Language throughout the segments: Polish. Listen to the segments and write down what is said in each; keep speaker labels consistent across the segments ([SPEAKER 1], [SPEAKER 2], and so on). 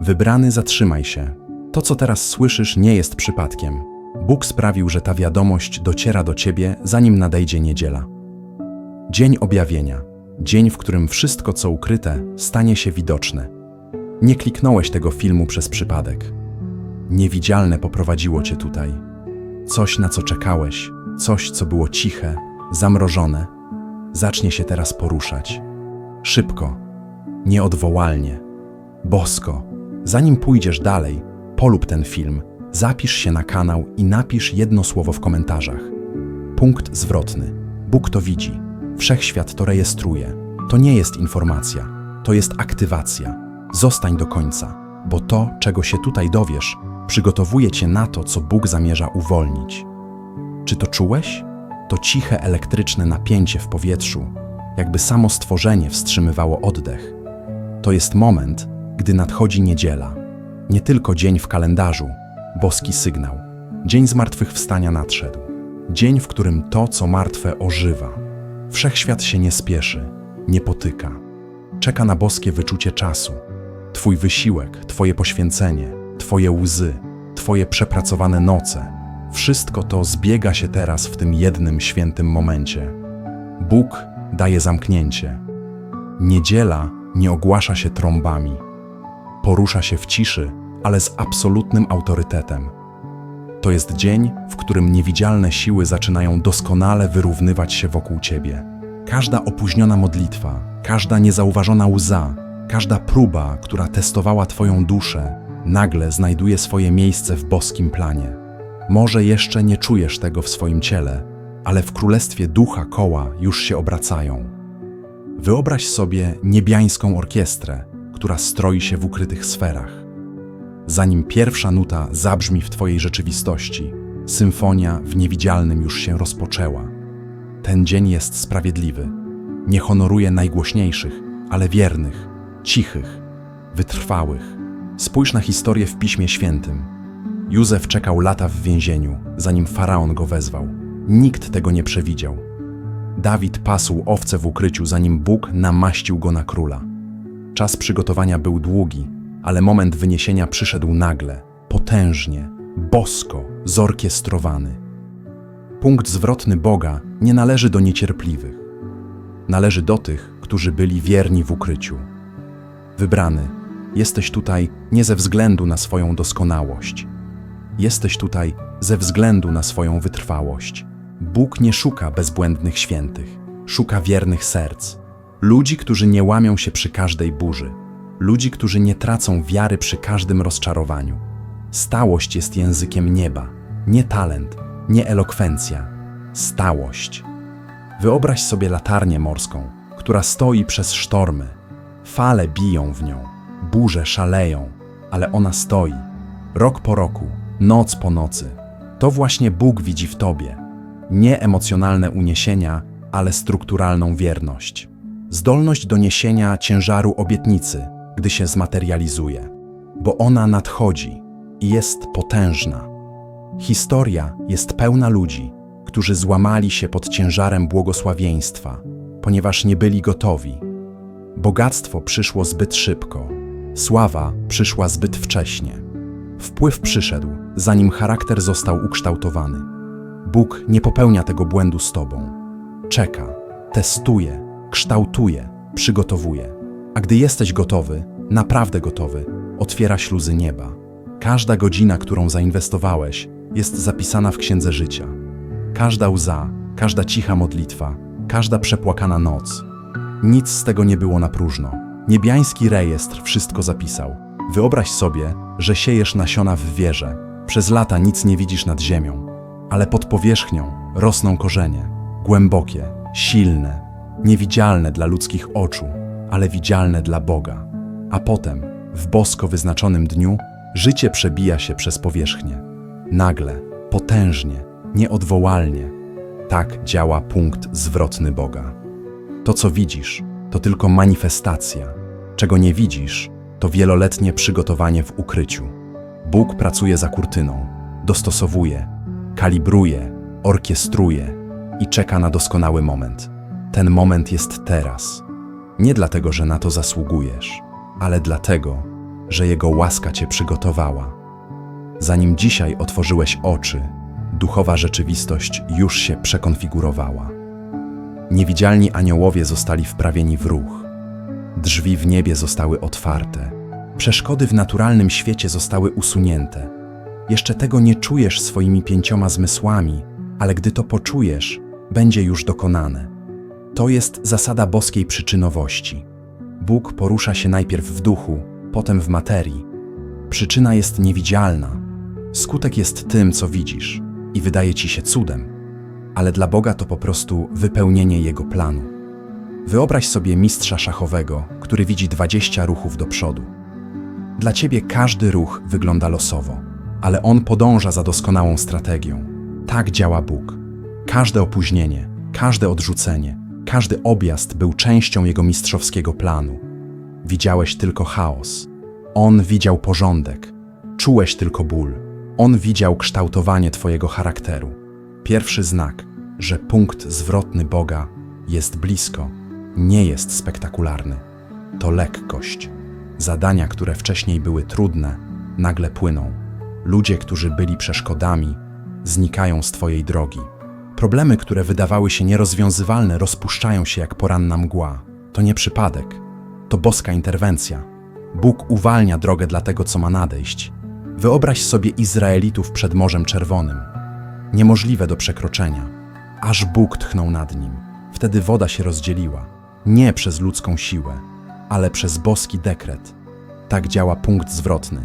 [SPEAKER 1] Wybrany, zatrzymaj się. To, co teraz słyszysz, nie jest przypadkiem. Bóg sprawił, że ta wiadomość dociera do ciebie, zanim nadejdzie niedziela. Dzień objawienia. Dzień, w którym wszystko, co ukryte, stanie się widoczne. Nie kliknąłeś tego filmu przez przypadek. Niewidzialne poprowadziło cię tutaj. Coś, na co czekałeś, coś, co było ciche, zamrożone, zacznie się teraz poruszać. Szybko, nieodwołalnie, bosko. Zanim pójdziesz dalej, polub ten film, zapisz się na kanał i napisz jedno słowo w komentarzach. Punkt zwrotny. Bóg to widzi. Wszechświat to rejestruje. To nie jest informacja, to jest aktywacja. Zostań do końca, bo to, czego się tutaj dowiesz, przygotowuje cię na to, co Bóg zamierza uwolnić. Czy to czułeś? To ciche elektryczne napięcie w powietrzu, jakby samo stworzenie wstrzymywało oddech. To jest moment, gdy nadchodzi niedziela. Nie tylko dzień w kalendarzu, boski sygnał. Dzień zmartwychwstania nadszedł. Dzień, w którym to, co martwe, ożywa. Wszechświat się nie spieszy, nie potyka. Czeka na boskie wyczucie czasu. Twój wysiłek, Twoje poświęcenie, Twoje łzy, Twoje przepracowane noce wszystko to zbiega się teraz w tym jednym świętym momencie. Bóg daje zamknięcie. Niedziela nie ogłasza się trąbami. Porusza się w ciszy, ale z absolutnym autorytetem. To jest dzień, w którym niewidzialne siły zaczynają doskonale wyrównywać się wokół ciebie. Każda opóźniona modlitwa, każda niezauważona łza, każda próba, która testowała twoją duszę, nagle znajduje swoje miejsce w boskim planie. Może jeszcze nie czujesz tego w swoim ciele, ale w królestwie ducha koła już się obracają. Wyobraź sobie niebiańską orkiestrę, która stroi się w ukrytych sferach. Zanim pierwsza nuta zabrzmi w Twojej rzeczywistości, symfonia w niewidzialnym już się rozpoczęła. Ten dzień jest sprawiedliwy. Nie honoruje najgłośniejszych, ale wiernych, cichych, wytrwałych. Spójrz na historię w Piśmie Świętym. Józef czekał lata w więzieniu, zanim faraon go wezwał. Nikt tego nie przewidział. Dawid pasł owce w ukryciu, zanim Bóg namaścił go na króla. Czas przygotowania był długi, ale moment wyniesienia przyszedł nagle, potężnie, bosko, zorkiestrowany. Punkt zwrotny Boga nie należy do niecierpliwych. Należy do tych, którzy byli wierni w ukryciu. Wybrany, jesteś tutaj nie ze względu na swoją doskonałość. Jesteś tutaj ze względu na swoją wytrwałość. Bóg nie szuka bezbłędnych świętych, szuka wiernych serc. Ludzi, którzy nie łamią się przy każdej burzy, ludzi, którzy nie tracą wiary przy każdym rozczarowaniu. Stałość jest językiem nieba, nie talent, nie elokwencja. Stałość. Wyobraź sobie latarnię morską, która stoi przez sztormy. Fale biją w nią, burze szaleją, ale ona stoi. Rok po roku, noc po nocy. To właśnie Bóg widzi w tobie. Nie emocjonalne uniesienia, ale strukturalną wierność. Zdolność do niesienia ciężaru obietnicy, gdy się zmaterializuje, bo ona nadchodzi i jest potężna. Historia jest pełna ludzi, którzy złamali się pod ciężarem błogosławieństwa, ponieważ nie byli gotowi. Bogactwo przyszło zbyt szybko, sława przyszła zbyt wcześnie. Wpływ przyszedł, zanim charakter został ukształtowany. Bóg nie popełnia tego błędu z tobą. Czeka, testuje, kształtuje, przygotowuje. A gdy jesteś gotowy, naprawdę gotowy, otwiera śluzy nieba. Każda godzina, którą zainwestowałeś, jest zapisana w księdze życia. Każda łza, każda cicha modlitwa, każda przepłakana noc. Nic z tego nie było na próżno. Niebiański rejestr wszystko zapisał. Wyobraź sobie, że siejesz nasiona w wierze. Przez lata nic nie widzisz nad ziemią, ale pod powierzchnią rosną korzenie. Głębokie, silne, niewidzialne dla ludzkich oczu, ale widzialne dla Boga. A potem, w bosko wyznaczonym dniu, życie przebija się przez powierzchnię. Nagle, potężnie, nieodwołalnie. Tak działa punkt zwrotny Boga. To, co widzisz, to tylko manifestacja. Czego nie widzisz, to wieloletnie przygotowanie w ukryciu. Bóg pracuje za kurtyną, dostosowuje, kalibruje, orkiestruje i czeka na doskonały moment. Ten moment jest teraz. Nie dlatego, że na to zasługujesz, ale dlatego, że Jego łaska Cię przygotowała. Zanim dzisiaj otworzyłeś oczy, duchowa rzeczywistość już się przekonfigurowała. Niewidzialni aniołowie zostali wprawieni w ruch. Drzwi w niebie zostały otwarte. Przeszkody w naturalnym świecie zostały usunięte. Jeszcze tego nie czujesz swoimi pięcioma zmysłami, ale gdy to poczujesz, będzie już dokonane. To jest zasada boskiej przyczynowości. Bóg porusza się najpierw w duchu, potem w materii. Przyczyna jest niewidzialna. Skutek jest tym, co widzisz i wydaje ci się cudem, ale dla Boga to po prostu wypełnienie Jego planu. Wyobraź sobie mistrza szachowego, który widzi 20 ruchów do przodu. Dla ciebie każdy ruch wygląda losowo, ale on podąża za doskonałą strategią. Tak działa Bóg. Każde opóźnienie, każde odrzucenie, każdy objazd był częścią jego mistrzowskiego planu. Widziałeś tylko chaos. On widział porządek. Czułeś tylko ból. On widział kształtowanie twojego charakteru. Pierwszy znak, że punkt zwrotny Boga jest blisko, nie jest spektakularny. To lekkość. Zadania, które wcześniej były trudne, nagle płyną. Ludzie, którzy byli przeszkodami, znikają z Twojej drogi. Problemy, które wydawały się nierozwiązywalne, rozpuszczają się jak poranna mgła. To nie przypadek, to boska interwencja. Bóg uwalnia drogę dla tego, co ma nadejść. Wyobraź sobie Izraelitów przed Morzem Czerwonym. Niemożliwe do przekroczenia. Aż Bóg tchnął nad nim. Wtedy woda się rozdzieliła. Nie przez ludzką siłę, ale przez boski dekret. Tak działa punkt zwrotny.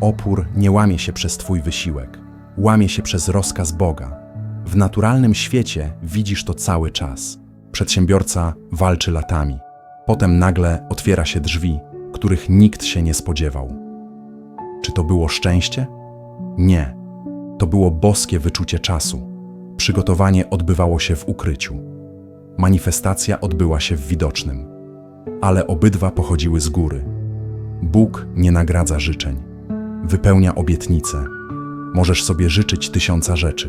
[SPEAKER 1] Opór nie łamie się przez Twój wysiłek, łamie się przez rozkaz Boga. W naturalnym świecie widzisz to cały czas. Przedsiębiorca walczy latami. Potem nagle otwiera się drzwi, których nikt się nie spodziewał. Czy to było szczęście? Nie. To było boskie wyczucie czasu. Przygotowanie odbywało się w ukryciu. Manifestacja odbyła się w widocznym. Ale obydwa pochodziły z góry. Bóg nie nagradza życzeń. Wypełnia obietnice. Możesz sobie życzyć tysiąca rzeczy.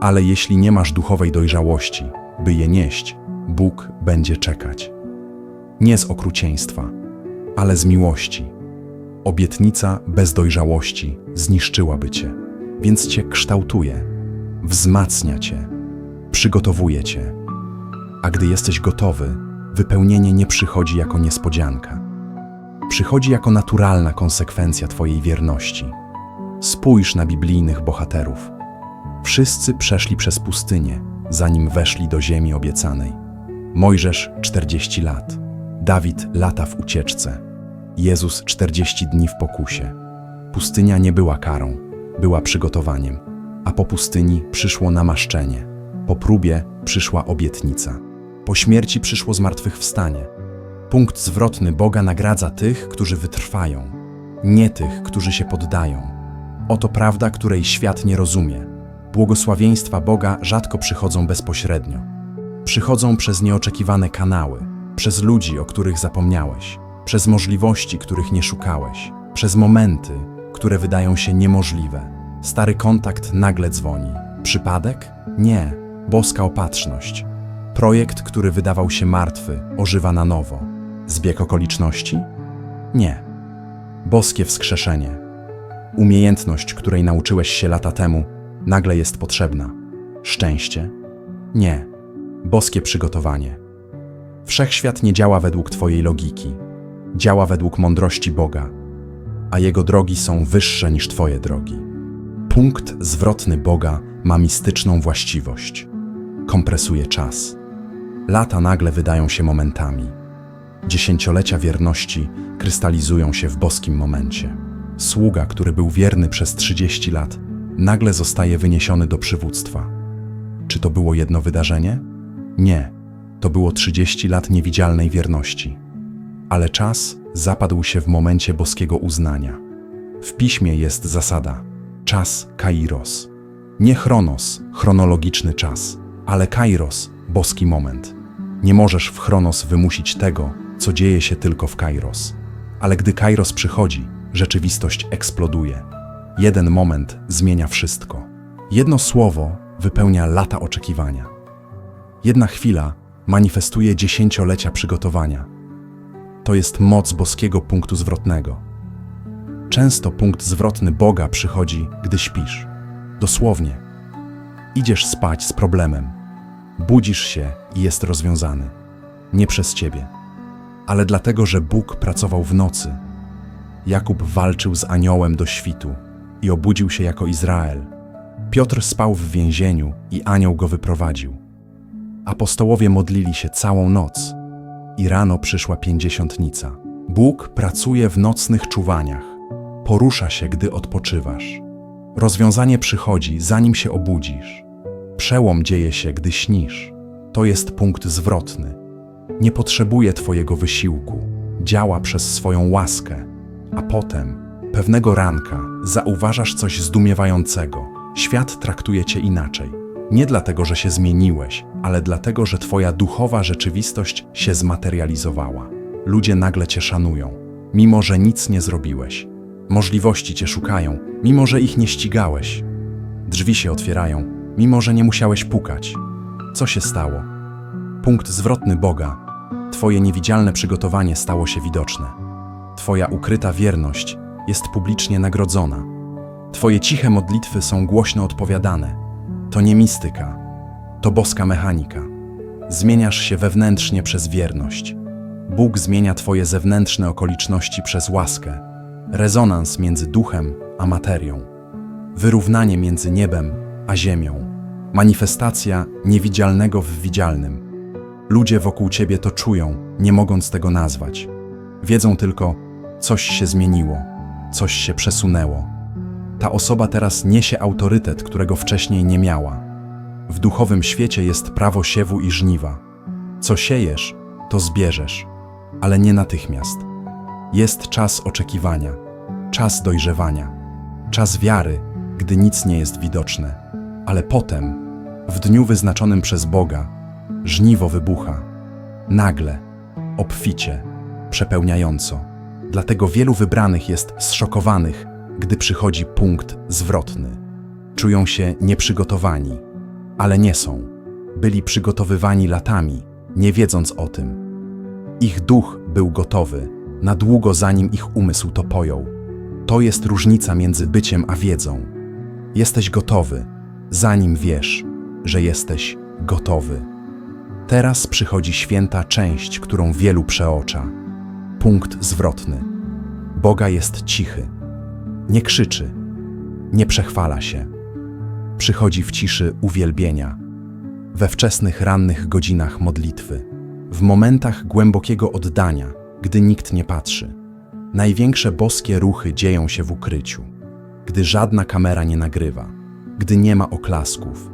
[SPEAKER 1] Ale jeśli nie masz duchowej dojrzałości, by je nieść, Bóg będzie czekać. Nie z okrucieństwa, ale z miłości. Obietnica bez dojrzałości zniszczyłaby cię, więc cię kształtuje, wzmacnia cię, przygotowuje cię. A gdy jesteś gotowy, wypełnienie nie przychodzi jako niespodzianka. Przychodzi jako naturalna konsekwencja Twojej wierności. Spójrz na biblijnych bohaterów. Wszyscy przeszli przez pustynię, zanim weszli do ziemi obiecanej. Mojżesz 40 lat, Dawid lata w ucieczce, Jezus 40 dni w pokusie. Pustynia nie była karą, była przygotowaniem, a po pustyni przyszło namaszczenie, po próbie przyszła obietnica, po śmierci przyszło zmartwychwstanie. Punkt zwrotny Boga nagradza tych, którzy wytrwają, nie tych, którzy się poddają. Oto prawda, której świat nie rozumie. Błogosławieństwa Boga rzadko przychodzą bezpośrednio. Przychodzą przez nieoczekiwane kanały, przez ludzi, o których zapomniałeś, przez możliwości, których nie szukałeś, przez momenty, które wydają się niemożliwe. Stary kontakt nagle dzwoni. Przypadek? Nie. Boska opatrzność. Projekt, który wydawał się martwy, ożywa na nowo. Zbieg okoliczności? Nie. Boskie wskrzeszenie. Umiejętność, której nauczyłeś się lata temu, nagle jest potrzebna. Szczęście? Nie. Boskie przygotowanie. Wszechświat nie działa według Twojej logiki. Działa według mądrości Boga, a Jego drogi są wyższe niż Twoje drogi. Punkt zwrotny Boga ma mistyczną właściwość. Kompresuje czas. Lata nagle wydają się momentami. Dziesięciolecia wierności krystalizują się w boskim momencie. Sługa, który był wierny przez 30 lat, nagle zostaje wyniesiony do przywództwa. Czy to było jedno wydarzenie? Nie. To było 30 lat niewidzialnej wierności. Ale czas zapadł się w momencie boskiego uznania. W piśmie jest zasada czas kairos. Nie chronos, chronologiczny czas, ale kairos, boski moment. Nie możesz w chronos wymusić tego, co dzieje się tylko w kairos. Ale gdy kairos przychodzi, rzeczywistość eksploduje. Jeden moment zmienia wszystko. Jedno słowo wypełnia lata oczekiwania. Jedna chwila manifestuje dziesięciolecia przygotowania. To jest moc boskiego punktu zwrotnego. Często punkt zwrotny Boga przychodzi, gdy śpisz. Dosłownie. Idziesz spać z problemem. Budzisz się i jest rozwiązany. Nie przez ciebie, ale dlatego, że Bóg pracował w nocy. Jakub walczył z aniołem do świtu i obudził się jako Izrael. Piotr spał w więzieniu i anioł go wyprowadził. Apostołowie modlili się całą noc i rano przyszła pięćdziesiątnica. Bóg pracuje w nocnych czuwaniach, porusza się, gdy odpoczywasz. Rozwiązanie przychodzi, zanim się obudzisz. Przełom dzieje się, gdy śnisz. To jest punkt zwrotny. Nie potrzebuje Twojego wysiłku, działa przez swoją łaskę, a potem, pewnego ranka, zauważasz coś zdumiewającego. Świat traktuje Cię inaczej. Nie dlatego, że się zmieniłeś, ale dlatego, że Twoja duchowa rzeczywistość się zmaterializowała. Ludzie nagle Cię szanują, mimo że nic nie zrobiłeś. Możliwości Cię szukają, mimo że ich nie ścigałeś. Drzwi się otwierają, mimo że nie musiałeś pukać. Co się stało? Punkt zwrotny Boga. Twoje niewidzialne przygotowanie stało się widoczne. Twoja ukryta wierność jest publicznie nagrodzona. Twoje ciche modlitwy są głośno odpowiadane. To nie mistyka, to boska mechanika. Zmieniasz się wewnętrznie przez wierność. Bóg zmienia Twoje zewnętrzne okoliczności przez łaskę. Rezonans między duchem a materią. Wyrównanie między niebem a ziemią. Manifestacja niewidzialnego w widzialnym. Ludzie wokół ciebie to czują, nie mogąc tego nazwać. Wiedzą tylko, coś się zmieniło, coś się przesunęło. Ta osoba teraz niesie autorytet, którego wcześniej nie miała. W duchowym świecie jest prawo siewu i żniwa. Co siejesz, to zbierzesz, ale nie natychmiast. Jest czas oczekiwania, czas dojrzewania, czas wiary, gdy nic nie jest widoczne, ale potem, w dniu wyznaczonym przez Boga, żniwo wybucha. Nagle, obficie, przepełniająco. Dlatego wielu wybranych jest zszokowanych, gdy przychodzi punkt zwrotny. Czują się nieprzygotowani, ale nie są. Byli przygotowywani latami, nie wiedząc o tym. Ich duch był gotowy, na długo zanim ich umysł to pojął. To jest różnica między byciem a wiedzą. Jesteś gotowy, zanim wiesz, że jesteś gotowy. Teraz przychodzi święta część, którą wielu przeocza. Punkt zwrotny. Boga jest cichy. Nie krzyczy, nie przechwala się. Przychodzi w ciszy uwielbienia, we wczesnych rannych godzinach modlitwy, w momentach głębokiego oddania, gdy nikt nie patrzy. Największe boskie ruchy dzieją się w ukryciu, gdy żadna kamera nie nagrywa, gdy nie ma oklasków,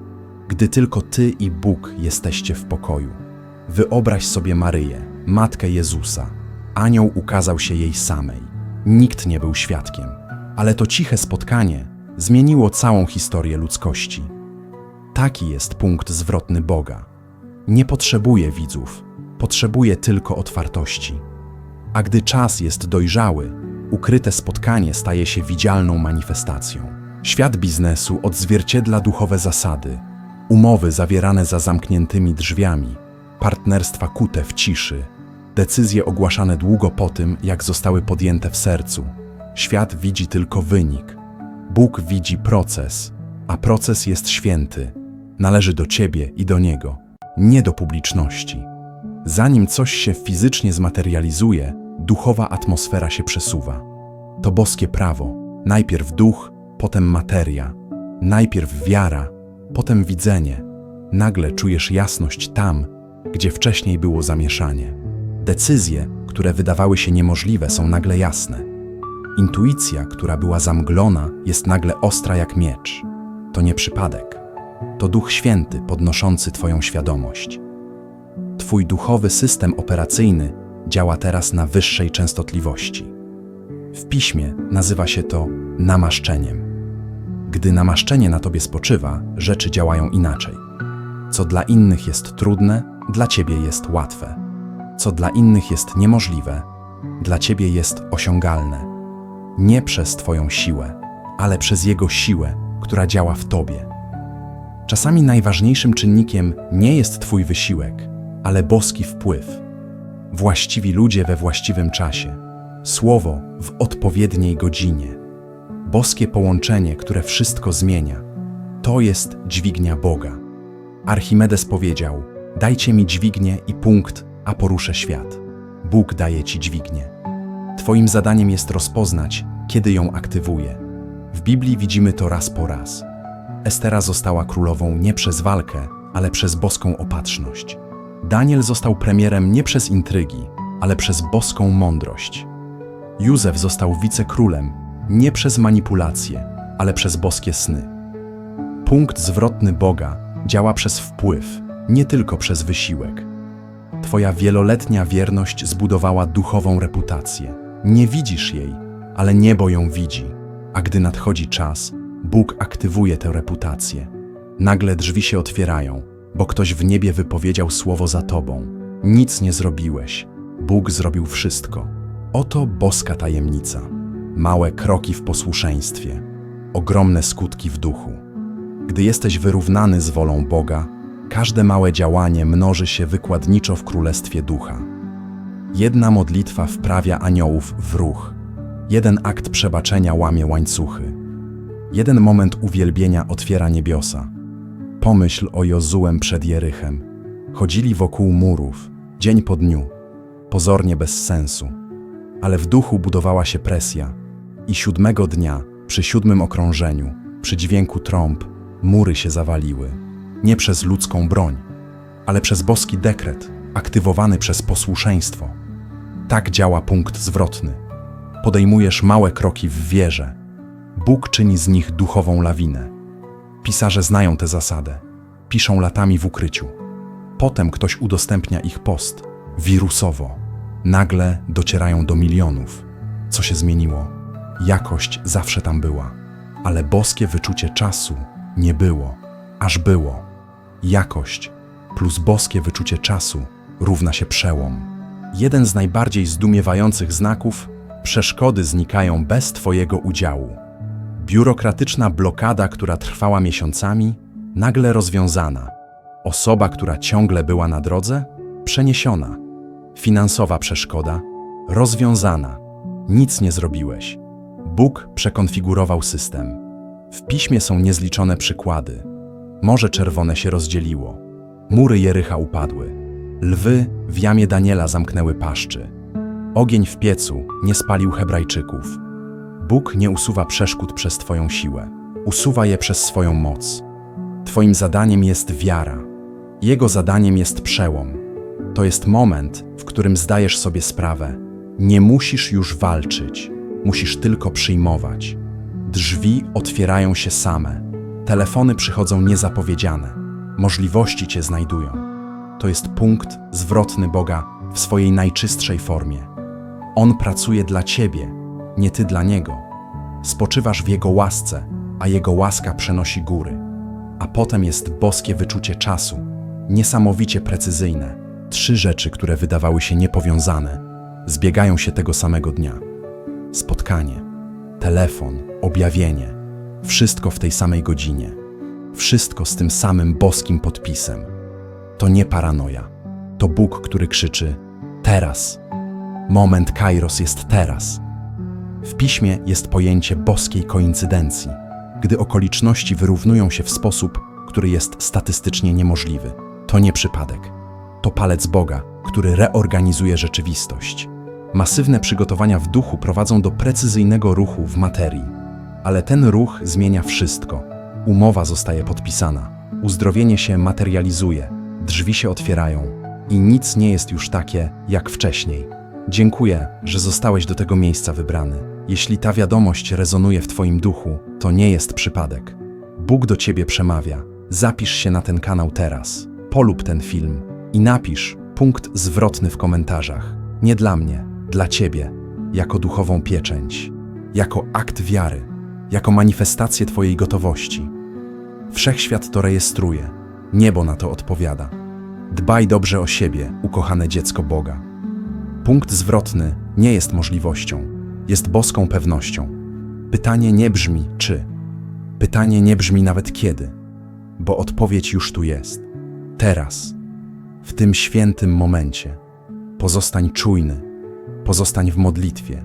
[SPEAKER 1] gdy tylko Ty i Bóg jesteście w pokoju. Wyobraź sobie Maryję, matkę Jezusa. Anioł ukazał się jej samej. Nikt nie był świadkiem, ale to ciche spotkanie zmieniło całą historię ludzkości. Taki jest punkt zwrotny Boga. Nie potrzebuje widzów, potrzebuje tylko otwartości. A gdy czas jest dojrzały, ukryte spotkanie staje się widzialną manifestacją. Świat biznesu odzwierciedla duchowe zasady, umowy zawierane za zamkniętymi drzwiami, partnerstwa kute w ciszy, decyzje ogłaszane długo po tym, jak zostały podjęte w sercu. Świat widzi tylko wynik. Bóg widzi proces, a proces jest święty. Należy do ciebie i do niego, nie do publiczności. Zanim coś się fizycznie zmaterializuje, duchowa atmosfera się przesuwa. To boskie prawo. Najpierw duch, potem materia. Najpierw wiara, potem widzenie. Nagle czujesz jasność tam, gdzie wcześniej było zamieszanie. Decyzje, które wydawały się niemożliwe, są nagle jasne. Intuicja, która była zamglona, jest nagle ostra jak miecz. To nie przypadek. To Duch Święty podnoszący Twoją świadomość. Twój duchowy system operacyjny działa teraz na wyższej częstotliwości. W piśmie nazywa się to namaszczeniem. Gdy namaszczenie na tobie spoczywa, rzeczy działają inaczej. Co dla innych jest trudne, dla ciebie jest łatwe. Co dla innych jest niemożliwe, dla ciebie jest osiągalne. Nie przez twoją siłę, ale przez Jego siłę, która działa w tobie. Czasami najważniejszym czynnikiem nie jest twój wysiłek, ale boski wpływ. Właściwi ludzie we właściwym czasie, Słowo w odpowiedniej godzinie. Boskie połączenie, które wszystko zmienia. To jest dźwignia Boga. Archimedes powiedział: Dajcie mi dźwignię i punkt, a poruszę świat. Bóg daje ci dźwignię. Twoim zadaniem jest rozpoznać, kiedy ją aktywuje. W Biblii widzimy to raz po raz. Estera została królową nie przez walkę, ale przez boską opatrzność. Daniel został premierem nie przez intrygi, ale przez boską mądrość. Józef został wicekrólem nie przez manipulacje, ale przez boskie sny. Punkt zwrotny Boga działa przez wpływ, nie tylko przez wysiłek. Twoja wieloletnia wierność zbudowała duchową reputację. Nie widzisz jej, ale niebo ją widzi, a gdy nadchodzi czas, Bóg aktywuje tę reputację. Nagle drzwi się otwierają, bo ktoś w niebie wypowiedział słowo za tobą. Nic nie zrobiłeś, Bóg zrobił wszystko. Oto boska tajemnica. Małe kroki w posłuszeństwie, ogromne skutki w duchu. Gdy jesteś wyrównany z wolą Boga, każde małe działanie mnoży się wykładniczo w królestwie ducha. Jedna modlitwa wprawia aniołów w ruch, jeden akt przebaczenia łamie łańcuchy, jeden moment uwielbienia otwiera niebiosa. Pomyśl o Jozułem przed Jerychem. Chodzili wokół murów, dzień po dniu, pozornie bez sensu, ale w duchu budowała się presja i siódmego dnia, przy siódmym okrążeniu, przy dźwięku trąb, mury się zawaliły. Nie przez ludzką broń, ale przez boski dekret, aktywowany przez posłuszeństwo. Tak działa punkt zwrotny. Podejmujesz małe kroki w wierze. Bóg czyni z nich duchową lawinę. Pisarze znają tę zasadę. Piszą latami w ukryciu. Potem ktoś udostępnia ich post, wirusowo. Nagle docierają do milionów. Co się zmieniło? Jakość zawsze tam była, ale boskie wyczucie czasu nie było, aż było. Jakość plus boskie wyczucie czasu równa się przełom. Jeden z najbardziej zdumiewających znaków przeszkody znikają bez Twojego udziału. Biurokratyczna blokada, która trwała miesiącami, nagle rozwiązana. Osoba, która ciągle była na drodze, przeniesiona. Finansowa przeszkoda, rozwiązana. Nic nie zrobiłeś. Bóg przekonfigurował system. W piśmie są niezliczone przykłady. Morze Czerwone się rozdzieliło. Mury Jericha upadły. Lwy w jamie Daniela zamknęły paszczy. Ogień w piecu nie spalił Hebrajczyków. Bóg nie usuwa przeszkód przez Twoją siłę, usuwa je przez swoją moc. Twoim zadaniem jest wiara. Jego zadaniem jest przełom. To jest moment, w którym zdajesz sobie sprawę. Nie musisz już walczyć, musisz tylko przyjmować. Drzwi otwierają się same, telefony przychodzą niezapowiedziane, możliwości cię znajdują. To jest punkt zwrotny Boga w swojej najczystszej formie. On pracuje dla ciebie, nie ty dla niego. Spoczywasz w jego łasce, a jego łaska przenosi góry. A potem jest boskie wyczucie czasu, niesamowicie precyzyjne. Trzy rzeczy, które wydawały się niepowiązane, zbiegają się tego samego dnia. Spotkanie, telefon, objawienie wszystko w tej samej godzinie. Wszystko z tym samym boskim podpisem. To nie paranoja. To Bóg, który krzyczy: Teraz. Moment Kairos jest teraz. W piśmie jest pojęcie boskiej koincydencji, gdy okoliczności wyrównują się w sposób, który jest statystycznie niemożliwy. To nie przypadek. To palec Boga, który reorganizuje rzeczywistość. Masywne przygotowania w duchu prowadzą do precyzyjnego ruchu w materii. Ale ten ruch zmienia wszystko. Umowa zostaje podpisana, uzdrowienie się materializuje, drzwi się otwierają i nic nie jest już takie jak wcześniej. Dziękuję, że zostałeś do tego miejsca wybrany. Jeśli ta wiadomość rezonuje w Twoim duchu, to nie jest przypadek. Bóg do Ciebie przemawia. Zapisz się na ten kanał teraz, polub ten film i napisz punkt zwrotny w komentarzach. Nie dla mnie, dla Ciebie, jako duchową pieczęć, jako akt wiary, jako manifestację Twojej gotowości. Wszechświat to rejestruje, niebo na to odpowiada. Dbaj dobrze o siebie, ukochane dziecko Boga. Punkt zwrotny nie jest możliwością, jest boską pewnością. Pytanie nie brzmi czy. Pytanie nie brzmi nawet kiedy, bo odpowiedź już tu jest. Teraz, w tym świętym momencie. Pozostań czujny, pozostań w modlitwie,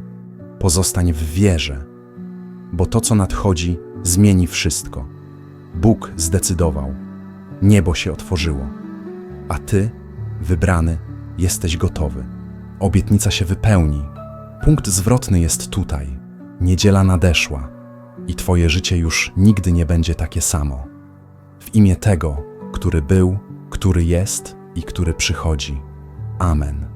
[SPEAKER 1] Pozostań w wierze, bo to, co nadchodzi, zmieni wszystko. Bóg zdecydował, niebo się otworzyło, a ty, wybrany, jesteś gotowy. Obietnica się wypełni. Punkt zwrotny jest tutaj. Niedziela nadeszła i twoje życie już nigdy nie będzie takie samo. W imię tego, który był, który jest i który przychodzi. Amen.